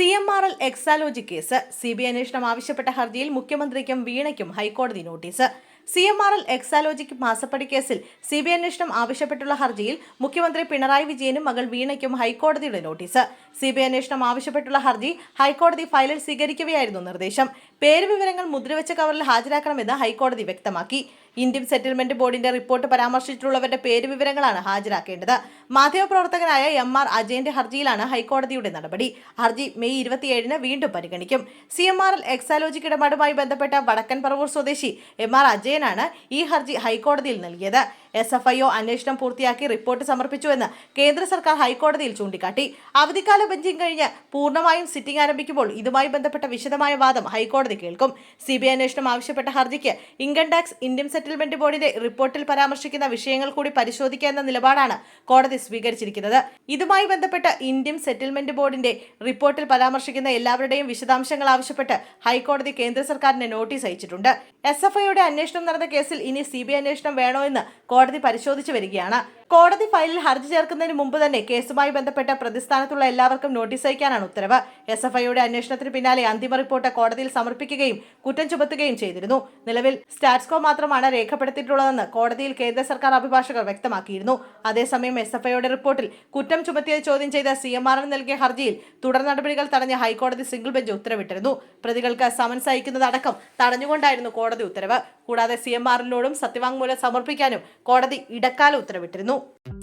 C M R L Exalogic case. C B അന്വേഷണം ആവശ്യപ്പെട്ട ഹർജിയിൽ മുഖ്യമന്ത്രിക്കും വീണയ്ക്കും ഹൈക്കോടതി notice. C M R L Exalogic മാസപ്പടി കേസിൽ സി ബി അന്വേഷണം ആവശ്യപ്പെട്ടുള്ള ഹർജിയിൽ മുഖ്യമന്ത്രി പിണറായി വിജയനും മകൾ വീണയ്ക്കും ഹൈക്കോടതിയുടെ നോട്ടീസ്. സി ബി അന്വേഷണം ആവശ്യപ്പെട്ടുള്ള ഹർജി ഹൈക്കോടതി ഫയലിൽ സ്വീകരിക്കുകയായിരുന്നു നിർദ്ദേശം. പേര് വിവരങ്ങൾ മുദ്രവെച്ച കവറിൽ ഹാജരാക്കണമെന്ന് ഹൈക്കോടതി വ്യക്തമാക്കി. ഇന്ത്യൻ സെറ്റിൽമെന്റ് ബോർഡിന്റെ റിപ്പോർട്ട് പരാമർശിച്ചിട്ടുള്ളവരുടെ പേര് വിവരങ്ങളാണ് ഹാജരാക്കേണ്ടത്. മാധ്യമപ്രവർത്തകനായ എം ആർ അജയന്റെ ഹർജിയിലാണ് ഹൈക്കോടതിയുടെ നടപടി. ഹർജി മെയ് ഇരുപത്തിയേഴിന് വീണ്ടും പരിഗണിക്കും. C M R L Exalogic ഇടപാടുമായി ബന്ധപ്പെട്ട വടക്കൻ പറവൂർ സ്വദേശി എം ആർ അജയനാണ് ഈ ഹർജി ഹൈക്കോടതിയിൽ നൽകിയത്. എസ് എഫ് ഐ ഒ അന്വേഷണം പൂർത്തിയാക്കി റിപ്പോർട്ട് സമർപ്പിച്ചുവെന്ന് കേന്ദ്ര സർക്കാർ ഹൈക്കോടതിയിൽ ചൂണ്ടിക്കാട്ടി. അവധിക്കാല ബെഞ്ചിങ് കഴിഞ്ഞ് പൂർണമായും സിറ്റിംഗ് ആരംഭിക്കുമ്പോൾ ഇതുമായി ബന്ധപ്പെട്ട വിശദമായ വാദം ഹൈക്കോടതി കേൾക്കും. സി ബി ഐ അന്വേഷണം ആവശ്യപ്പെട്ട ഹർജിക്ക് ഇൻകം ടാക്സ് ഇന്ത്യൻ സെറ്റിൽമെന്റ് ബോർഡിന്റെ റിപ്പോർട്ടിൽ പരാമർശിക്കുന്ന വിഷയങ്ങൾ കൂടി പരിശോധിക്കുക എന്ന നിലപാടാണ് കോടതി സ്വീകരിച്ചിരിക്കുന്നത്. ഇതുമായി ബന്ധപ്പെട്ട് ഇന്ത്യൻ സെറ്റിൽമെന്റ് ബോർഡിന്റെ റിപ്പോർട്ടിൽ പരാമർശിക്കുന്ന എല്ലാവരുടെയും വിശദാംശങ്ങൾ ആവശ്യപ്പെട്ട് ഹൈക്കോടതി കേന്ദ്ര സർക്കാരിന് നോട്ടീസ് അയച്ചിട്ടുണ്ട്. എസ് എഫ് ഐയുടെ അന്വേഷണം നടന്ന കേസിൽ ഇനി സി ബി ഐ അന്വേഷണം വേണോ എന്ന് കോടതി പരിശോധിച്ചു വരികയാണ്. കോടതി ഫയലിൽ ഹർജി ചേർക്കുന്നതിന് മുമ്പ് തന്നെ കേസുമായി ബന്ധപ്പെട്ട പ്രതിസ്ഥാനത്തുള്ള എല്ലാവർക്കും നോട്ടീസ് അയക്കാനാണ് ഉത്തരവ്. എസ് എഫ് ഐയുടെ അന്വേഷണത്തിന് പിന്നാലെ അന്തിമ റിപ്പോർട്ട് കോടതിയിൽ സമർപ്പിക്കുകയും കുറ്റം ചുമത്തുകയും ചെയ്തിരുന്നു. നിലവിൽ സ്റ്റാറ്റ്സ്കോ മാത്രമാണ് രേഖപ്പെടുത്തിയിട്ടുള്ളതെന്ന് കോടതിയിൽ കേന്ദ്ര സർക്കാർ അഭിഭാഷകർ വ്യക്തമാക്കിയിരുന്നു. അതേസമയം എസ് എഫ് ഐയുടെ റിപ്പോർട്ടിൽ കുറ്റം ചുമത്തിയത് ചോദ്യം ചെയ്ത സി എം ആറിന് നൽകിയ ഹർജിയിൽ തുടർ നടപടികൾ തടഞ്ഞ ഹൈക്കോടതി സിംഗിൾ ബെഞ്ച് ഉത്തരവിട്ടിരുന്നു. പ്രതികൾക്ക് സമൻസ് അയക്കുന്നതടക്കം തടഞ്ഞുകൊണ്ടായിരുന്നു കോടതി ഉത്തരവ്. കൂടാതെ സി എം ആറിനോടും സത്യവാങ്മൂലം സമർപ്പിക്കാനും കോടതി ഇടക്കാല ഉത്തരവിട്ടിരുന്നു. Tchau!